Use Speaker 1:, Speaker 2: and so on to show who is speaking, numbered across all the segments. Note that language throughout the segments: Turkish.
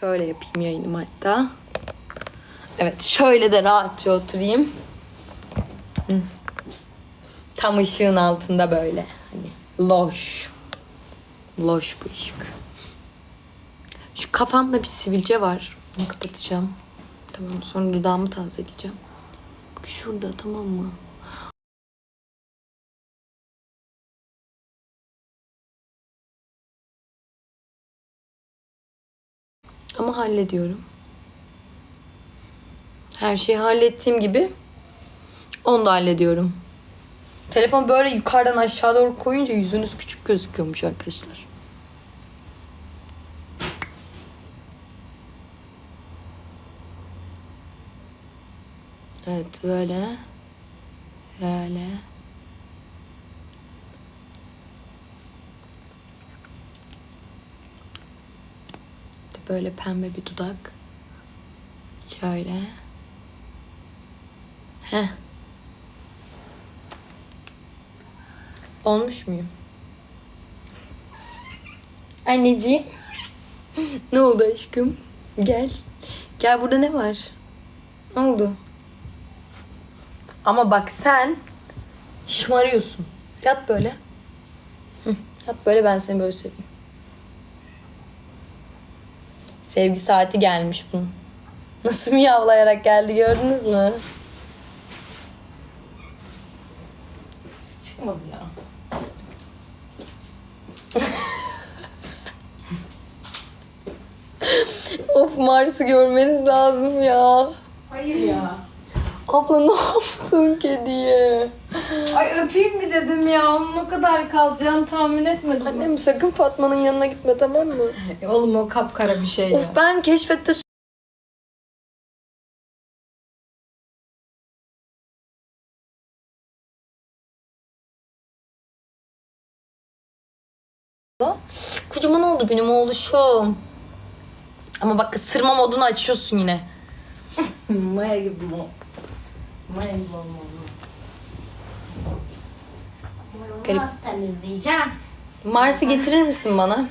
Speaker 1: Şöyle yapayım yayınımı hatta. Evet şöyle de rahatça oturayım. Tam ışığın altında böyle. Hani loş. Loş bu ışık. Şu kafamda bir sivilce var. Onu kapatacağım. Tamam sonra dudağımı tazeleyeceğim. Şurada tamam mı? Ama hallediyorum. Her şeyi hallettiğim gibi onu da hallediyorum. Telefon böyle yukarıdan aşağı doğru koyunca yüzünüz küçük gözüküyormuş arkadaşlar. Evet böyle. Böyle. Böyle pembe bir dudak. Şöyle. Heh. Olmuş muyum? Anneciğim. ne oldu aşkım? Gel. Gel burada ne var? Ne oldu? Ama bak sen şımarıyorsun. Yat böyle. Hı, yat böyle ben seni böyle seveyim. Sevgi saati gelmiş bunun. Nasıl miyavlayarak geldi gördünüz mü? Çıkmadı ya. of Mars'ı görmeniz lazım ya.
Speaker 2: Hayır ya.
Speaker 1: Abla ne yaptın kediye?
Speaker 2: Ay öpeyim mi dedim ya. Onun o kadar kalacağını tahmin etmedim.
Speaker 1: Annem sakın Fatma'nın yanına gitme tamam mı?
Speaker 2: E, Oğlum o kapkara bir şey ya.
Speaker 1: Of ben keşfette Kocaman oldu benim oğluşum. Ama bak ısırma modunu açıyorsun yine.
Speaker 2: Maya gibi mi? Maya gibi olmalı.
Speaker 1: Garip.
Speaker 2: Nasıl temizleyeceğim?
Speaker 1: Mars'ı getirir misin bana?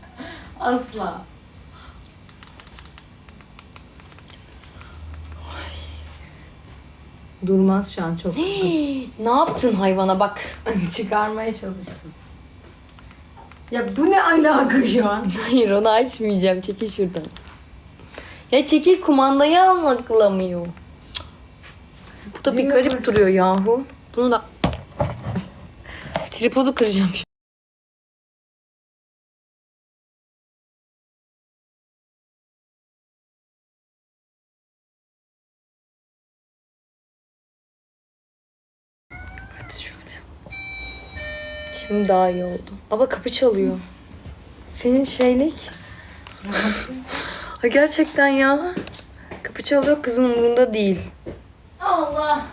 Speaker 2: Asla. Durmaz şu an çok.
Speaker 1: ne yaptın hayvana bak.
Speaker 2: Çıkarmaya çalıştım. Ya bu ne alaka şu an?
Speaker 1: Hayır onu açmayacağım. Çekil şuradan. Ya çekil kumandayı almaklamıyor. Bu da bir garip duruyor yahu. Bunu da... Tripodu kıracağım şu Evet şöyle. Şimdi daha iyi oldu. Abla kapı çalıyor. Senin şeylik. Ay gerçekten ya. Kapı çalıyor kızın umurunda değil.
Speaker 2: Allah.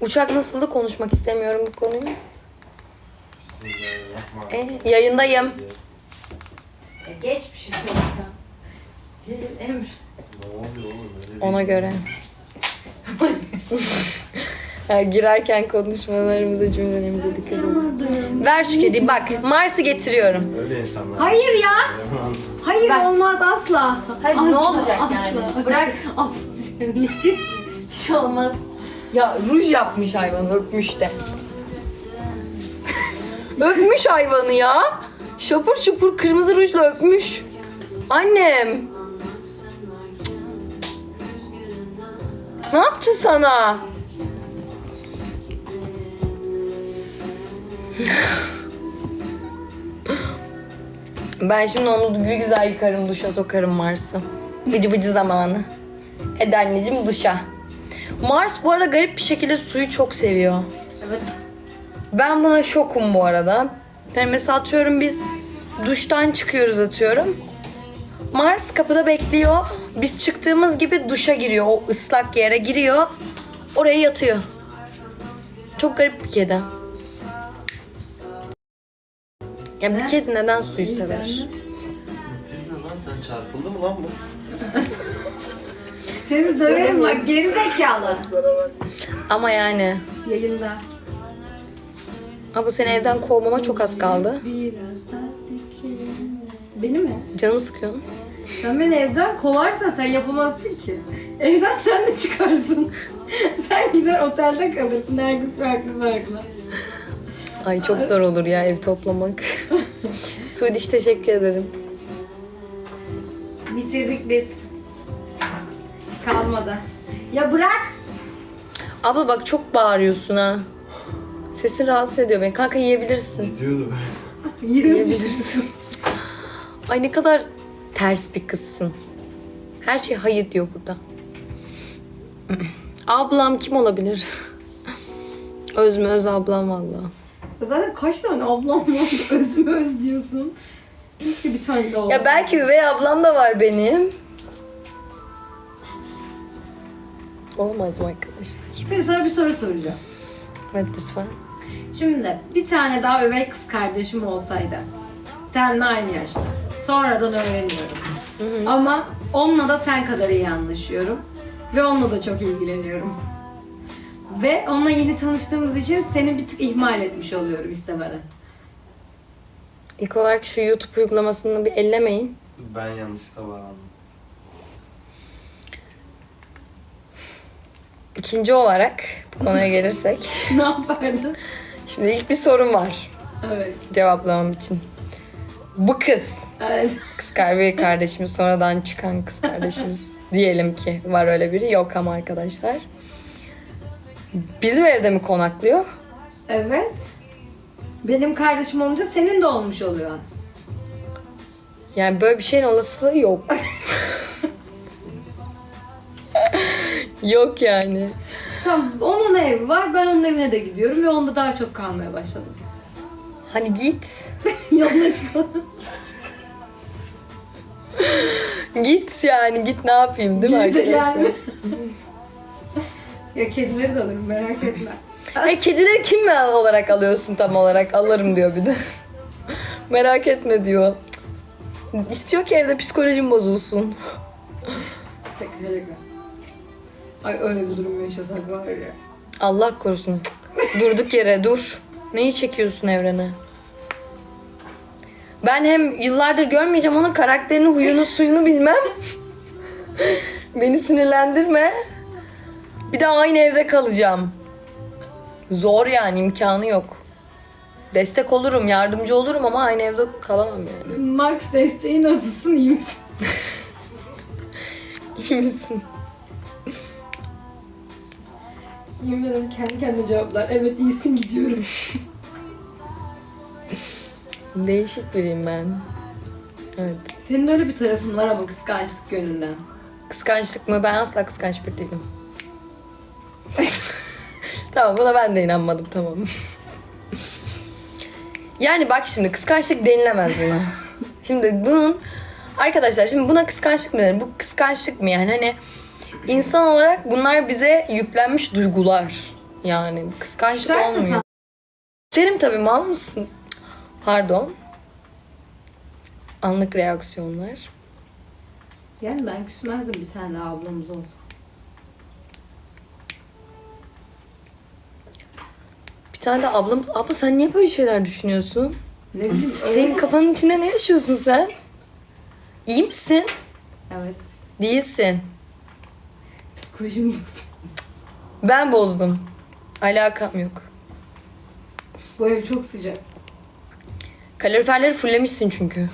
Speaker 1: Uçak nasıldı konuşmak istemiyorum bu konuyu. E, yayındayım.
Speaker 2: Ya geç bir şey yok ya. Emre.
Speaker 1: Ona göre. Girerken konuşmalarımıza cümlelerimize dikkat edin. Ver şu kediyi bak. Mars'ı getiriyorum.
Speaker 3: Öyle insanlar.
Speaker 2: Hayır ya. Hayır olmaz asla.
Speaker 1: Hayır, ne
Speaker 2: Asla,
Speaker 1: olacak
Speaker 2: asla.
Speaker 1: yani? Bırak.
Speaker 2: Asla söyleyecek.
Speaker 1: Bir şey olmaz. Ya ruj yapmış hayvan öpmüş de. öpmüş hayvanı ya. Şapur şupur kırmızı rujla öpmüş. Annem. Ne yaptı sana? Ben şimdi onu bir güzel yıkarım, duşa sokarım Mars'ı. Bıcı bıcı zamanı. Hadi anneciğim duşa. Mars bu arada garip bir şekilde suyu çok seviyor.
Speaker 2: Evet.
Speaker 1: Ben buna şokum bu arada. Yani mesela atıyorum biz duştan çıkıyoruz atıyorum. Mars kapıda bekliyor. Biz çıktığımız gibi duşa giriyor. O ıslak yere giriyor. Oraya yatıyor. Çok garip bir kedi. Ya bir kedi neden suyu sever?
Speaker 3: Bitirmiyor lan sen çarpıldı mı lan bu?
Speaker 2: Seni döverim bak geri zekalı.
Speaker 1: Ama yani.
Speaker 2: Yayında.
Speaker 1: Ama seni evden kovmama çok az kaldı.
Speaker 2: Beni mi?
Speaker 1: Canımı sıkıyorsun.
Speaker 2: Sen beni evden kovarsan sen yapamazsın ki. Evden sen de çıkarsın. sen gider otelde kalırsın her gün farklı farklı.
Speaker 1: Ay çok zor olur ya ev toplamak. Suudiş teşekkür ederim.
Speaker 2: Bitirdik biz. Kalmadı. Ya bırak.
Speaker 1: Abla bak çok bağırıyorsun ha. Sesin rahatsız ediyor beni. Kanka yiyebilirsin.
Speaker 3: Gidiyordu
Speaker 1: Yiyebilirsin. Ay ne kadar ters bir kızsın. Her şey hayır diyor burada. Ablam kim olabilir? Öz mü öz ablam valla.
Speaker 2: Zaten kaç tane ablam var öz mü öz diyorsun. Keşke bir tane daha olsa.
Speaker 1: Ya belki üvey ablam da var benim. Olmaz mı arkadaşlar?
Speaker 2: Şimdi sana bir soru soracağım.
Speaker 1: Evet lütfen.
Speaker 2: Şimdi bir tane daha övey kız kardeşim olsaydı. Seninle aynı yaşta. Sonradan öğreniyorum. Ama onunla da sen kadar iyi anlaşıyorum. Ve onunla da çok ilgileniyorum. Ve onunla yeni tanıştığımız için seni bir tık ihmal etmiş oluyorum istemeden.
Speaker 1: İlk olarak şu YouTube uygulamasını bir ellemeyin.
Speaker 3: Ben yanlışlıkla bağlandım.
Speaker 1: İkinci olarak bu konuya gelirsek.
Speaker 2: ne yapardın?
Speaker 1: Şimdi ilk bir sorum var
Speaker 2: Evet.
Speaker 1: cevaplamam için. Bu kız,
Speaker 2: Evet.
Speaker 1: kız kardeşi kardeşimiz sonradan çıkan kız kardeşimiz diyelim ki var öyle biri yok ama arkadaşlar. Bizim evde mi konaklıyor?
Speaker 2: Evet. Benim kardeşim olunca senin de olmuş oluyor.
Speaker 1: Yani böyle bir şeyin olasılığı yok. yok yani.
Speaker 2: Tamam onun evi var ben onun evine de gidiyorum ve onda daha çok kalmaya başladım.
Speaker 1: Hani git.
Speaker 2: Çıkalım.
Speaker 1: Git yani git ne yapayım değil mi
Speaker 2: Git de
Speaker 1: arkadaşlar?
Speaker 2: gelme. ya kedileri de alırım merak etme.
Speaker 1: Hayır kedileri kim olarak alıyorsun tam olarak? Alırım diyor bir de. Merak etme diyor. İstiyor ki evde psikolojim bozulsun.
Speaker 2: Şaka şaka. Ay öyle bir durum yaşasak var ya.
Speaker 1: Allah korusun. Durduk yere dur. Neyi çekiyorsun evrene? Ben hem yıllardır görmeyeceğim onun karakterini, huyunu, suyunu bilmem. Beni sinirlendirme. Bir de aynı evde kalacağım. Zor yani imkanı yok. Destek olurum, yardımcı olurum ama aynı evde kalamam yani.
Speaker 2: Max desteği nasılsın iyi misin?
Speaker 1: İyi misin?
Speaker 2: Yemin ederim kendi kendine cevaplar. Evet iyisin gidiyorum.
Speaker 1: Değişik biriyim ben. Evet.
Speaker 2: Senin öyle bir tarafın var ama kıskançlık yönünden.
Speaker 1: Kıskançlık mı? Ben asla kıskanç bir değilim. Tamam buna ben de inanmadım tamam. yani bak şimdi kıskançlık denilemez buna. Şimdi bunun arkadaşlar şimdi buna kıskançlık mı denir? Bu kıskançlık mı yani hani insan olarak bunlar bize yüklenmiş duygular. Yani kıskançlık
Speaker 2: İstersen
Speaker 1: olmuyor.
Speaker 2: sen-
Speaker 1: tabii mal mısın? Pardon. Anlık reaksiyonlar.
Speaker 2: Yani ben küsmezdim bir tane ablamız olsa.
Speaker 1: Bir tane de ablam... Abla sen niye böyle şeyler düşünüyorsun?
Speaker 2: Ne bileyim öyle.
Speaker 1: Senin kafanın içinde ne yaşıyorsun sen? İyi misin?
Speaker 2: Evet.
Speaker 1: Değilsin.
Speaker 2: Psikolojim bozdu.
Speaker 1: Ben bozdum. Alakam yok.
Speaker 2: Bu ev çok sıcak.
Speaker 1: Kaloriferleri fullemişsin çünkü.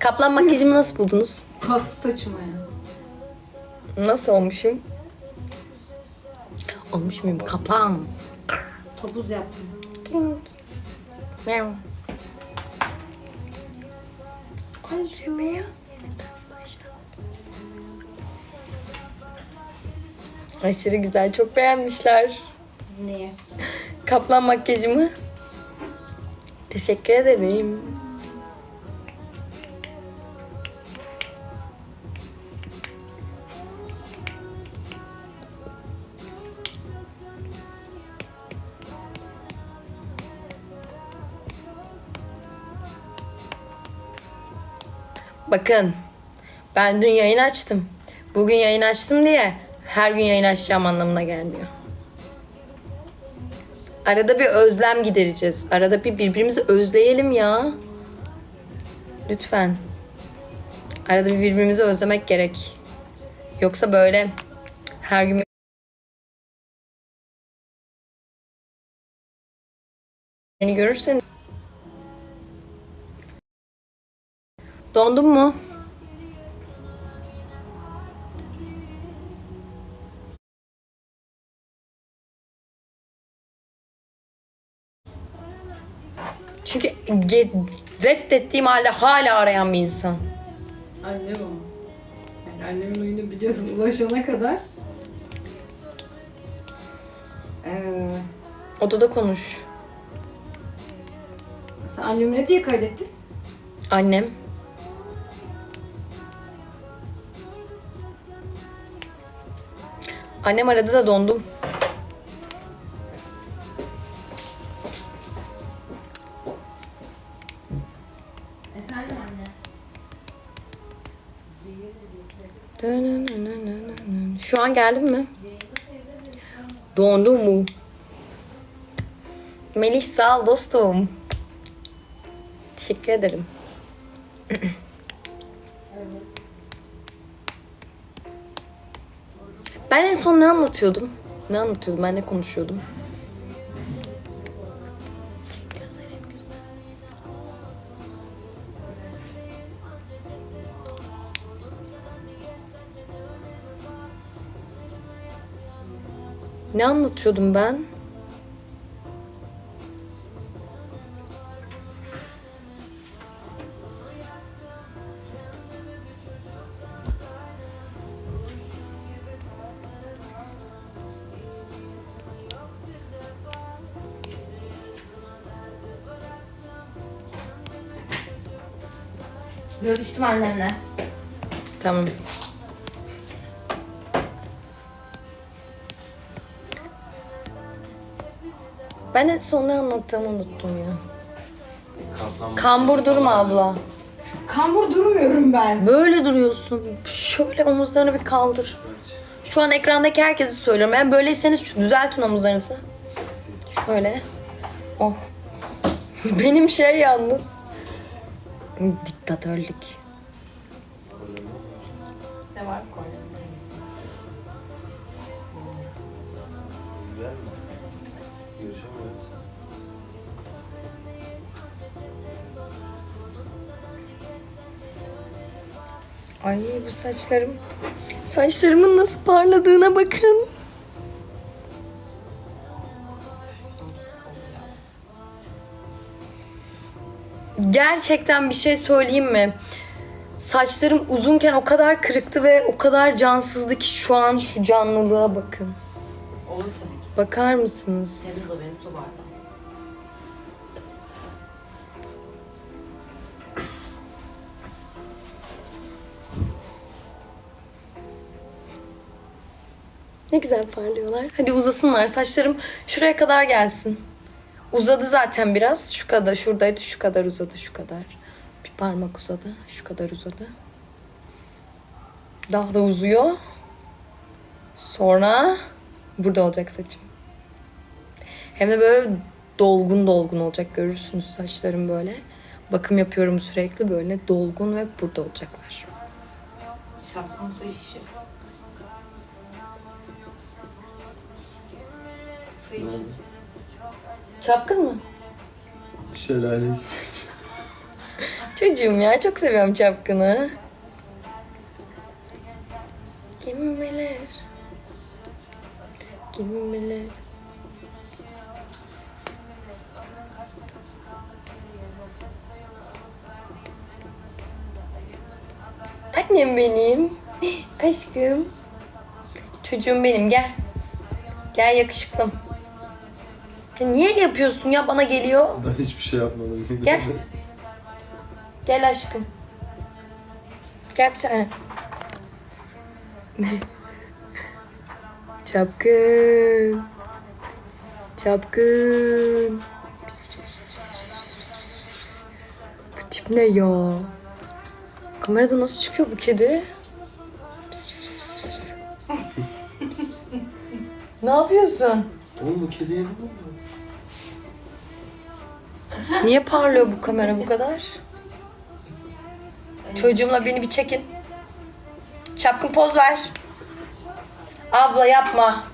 Speaker 1: Kaplan makyajımı nasıl buldunuz?
Speaker 2: Kalktı saçıma ya.
Speaker 1: Nasıl olmuşum? Olmuş muyum? Kaplan.
Speaker 2: Topuz yaptım.
Speaker 1: King. Meow. Aşırı güzel. Çok beğenmişler.
Speaker 2: Niye?
Speaker 1: Kaplan makyajımı. Teşekkür ederim. Bakın. Ben dün yayın açtım. Bugün yayın açtım diye her gün yayın açacağım anlamına gelmiyor. Arada bir özlem gidereceğiz. Arada bir birbirimizi özleyelim ya. Lütfen. Arada bir birbirimizi özlemek gerek. Yoksa böyle her gün beni görürsen Dondun mu? Çünkü reddettiğim halde hala arayan bir insan.
Speaker 2: Annem o. Yani annemin oyunu biliyorsun ulaşana kadar. Ee,
Speaker 1: Odada konuş.
Speaker 2: sen annemi ne diye kaydettin?
Speaker 1: Annem. Annem aradı da dondum.
Speaker 2: Efendim anne.
Speaker 1: Şu an geldin mi? Dondu mu? Melih sağ ol dostum. Teşekkür ederim. Ben en son ne anlatıyordum? Ne anlatıyordum? Ben ne konuşuyordum? Ne anlatıyordum ben?
Speaker 2: Görüştüm annemle.
Speaker 1: Tamam. Ben en son ne anlattığımı unuttum ya.
Speaker 3: Kaplan
Speaker 1: Kambur durma abla.
Speaker 2: Kambur durmuyorum ben.
Speaker 1: Böyle duruyorsun. Şöyle omuzlarını bir kaldır. Şu an ekrandaki herkesi söylüyorum. Yani böyleyseniz şu- düzeltin omuzlarınızı. Şöyle. Oh. Benim şey yalnız. Diktatörlük. Ay bu saçlarım. Saçlarımın nasıl parladığına bakın. Gerçekten bir şey söyleyeyim mi? Saçlarım uzunken o kadar kırıktı ve o kadar cansızdı ki şu an şu canlılığa bakın.
Speaker 4: Olur tabii ki.
Speaker 1: Bakar mısınız?
Speaker 4: Senin de benim su bardağı.
Speaker 1: Ne güzel parlıyorlar. Hadi uzasınlar. Saçlarım şuraya kadar gelsin. Uzadı zaten biraz. Şu kadar şuradaydı. Şu kadar uzadı. Şu kadar. Bir parmak uzadı. Şu kadar uzadı. Daha da uzuyor. Sonra burada olacak saçım. Hem de böyle dolgun dolgun olacak. Görürsünüz saçlarım böyle. Bakım yapıyorum sürekli böyle dolgun ve burada olacaklar.
Speaker 4: Şapkan su işi. Su iç.
Speaker 1: Çapkın mı?
Speaker 3: Şelale.
Speaker 1: Çocuğum ya çok seviyorum çapkını. Kim bilir? Annem benim. Aşkım. Çocuğum benim gel. Gel yakışıklım. Niye yapıyorsun ya bana geliyor.
Speaker 3: Ben hiçbir şey yapmadım.
Speaker 1: Gel. Gel aşkım. Gel bir tane. Çapkın. Çapkın. Pis pis pis pis pis pis pis pis. Bu tip ne ya? Kamerada nasıl çıkıyor bu kedi? Pis pis pis pis pis. pis. ne yapıyorsun?
Speaker 3: Oğlum bu kediye ne oldu?
Speaker 1: Niye parlıyor bu kamera bu kadar? Çocuğumla beni bir çekin. Çapkın poz ver. Abla yapma.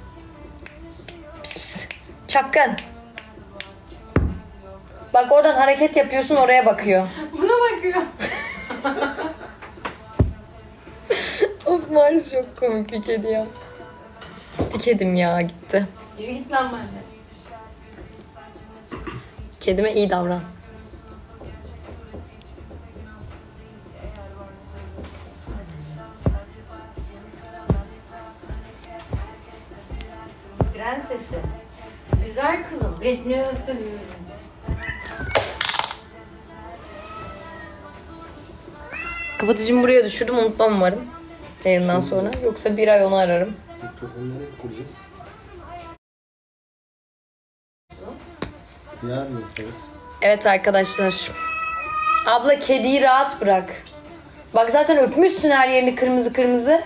Speaker 1: Pis pis. Çapkın. Bak oradan hareket yapıyorsun oraya bakıyor.
Speaker 2: Buna bakıyor.
Speaker 1: Of Mars çok komik bir kedi ya. Gitti kedim ya gitti.
Speaker 2: Yürü git lan benden.
Speaker 1: Kedime iyi davran.
Speaker 4: Prensesi. Güzel kızım. Beni öpüyorum.
Speaker 1: Kapatıcımı buraya düşürdüm unutmam umarım. Yayından sonra. Yoksa bir ay onu ararım.
Speaker 3: Mikrofonu nereye kuracağız? Yarın yaparız.
Speaker 1: Evet arkadaşlar. Abla kediyi rahat bırak. Bak zaten öpmüşsün her yerini kırmızı kırmızı.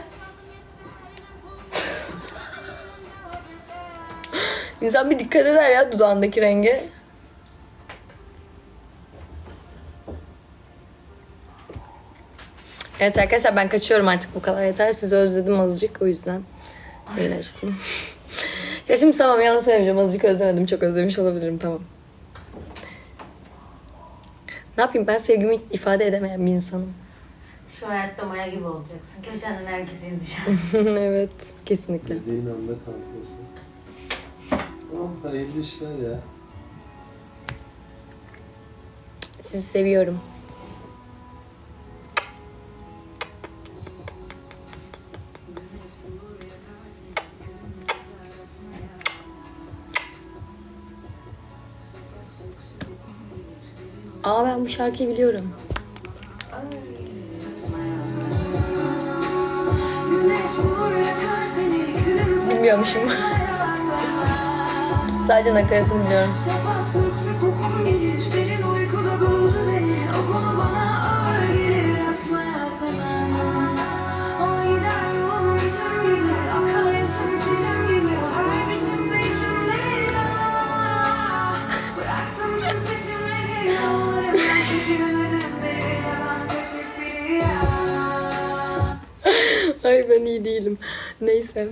Speaker 1: İnsan bir dikkat eder ya dudağındaki renge. Evet arkadaşlar ben kaçıyorum artık bu kadar yeter. Sizi özledim azıcık o yüzden. Böyle açtım. ya şimdi tamam yalan söylemeyeceğim azıcık özlemedim. Çok özlemiş olabilirim tamam. Ne yapayım ben sevgimi ifade edemeyen bir insanım.
Speaker 4: Şu hayatta maya gibi olacaksın. Köşenden herkesi izleyeceğim.
Speaker 1: evet kesinlikle.
Speaker 3: Dediğin anda kalkmasın. Oh hayırlı işler ya.
Speaker 1: Sizi seviyorum. Aa ben bu şarkıyı biliyorum. Bilmiyormuşum. Sadece nakaratını biliyorum. İyi değilim. Neyse.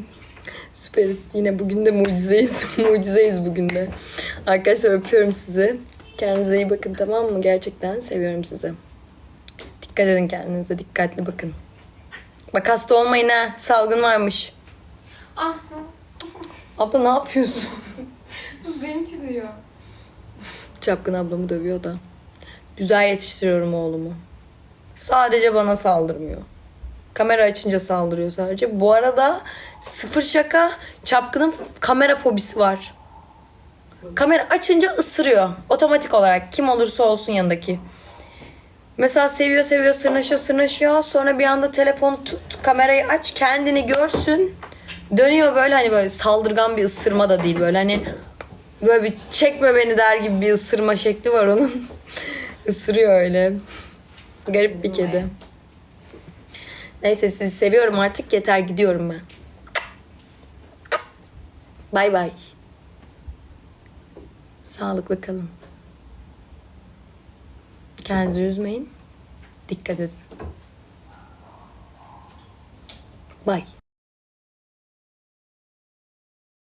Speaker 1: Süperiz. Yine bugün de mucizeyiz. mucizeyiz bugün de. Arkadaşlar öpüyorum sizi. Kendinize iyi bakın tamam mı? Gerçekten seviyorum sizi. Dikkat edin kendinize. Dikkatli bakın. Bak hasta olmayın ha. Salgın varmış.
Speaker 2: Ah
Speaker 1: Abla ne yapıyorsun?
Speaker 2: beni çiziyor.
Speaker 1: Çapkın ablamı dövüyor da. Güzel yetiştiriyorum oğlumu. Sadece bana saldırmıyor. Kamera açınca saldırıyor sadece. Bu arada sıfır şaka Çapkın'ın kamera fobisi var. Kamera açınca ısırıyor. Otomatik olarak kim olursa olsun yanındaki. Mesela seviyor seviyor sırnaşıyor sırnaşıyor. Sonra bir anda telefonu tut kamerayı aç kendini görsün. Dönüyor böyle hani böyle saldırgan bir ısırma da değil böyle hani böyle bir çekme beni der gibi bir ısırma şekli var onun. Isırıyor öyle. Garip bir kedi. Neyse sizi seviyorum artık yeter gidiyorum ben. Bay bay. Sağlıklı kalın. Kendinizi üzmeyin. Dikkat edin. Bay.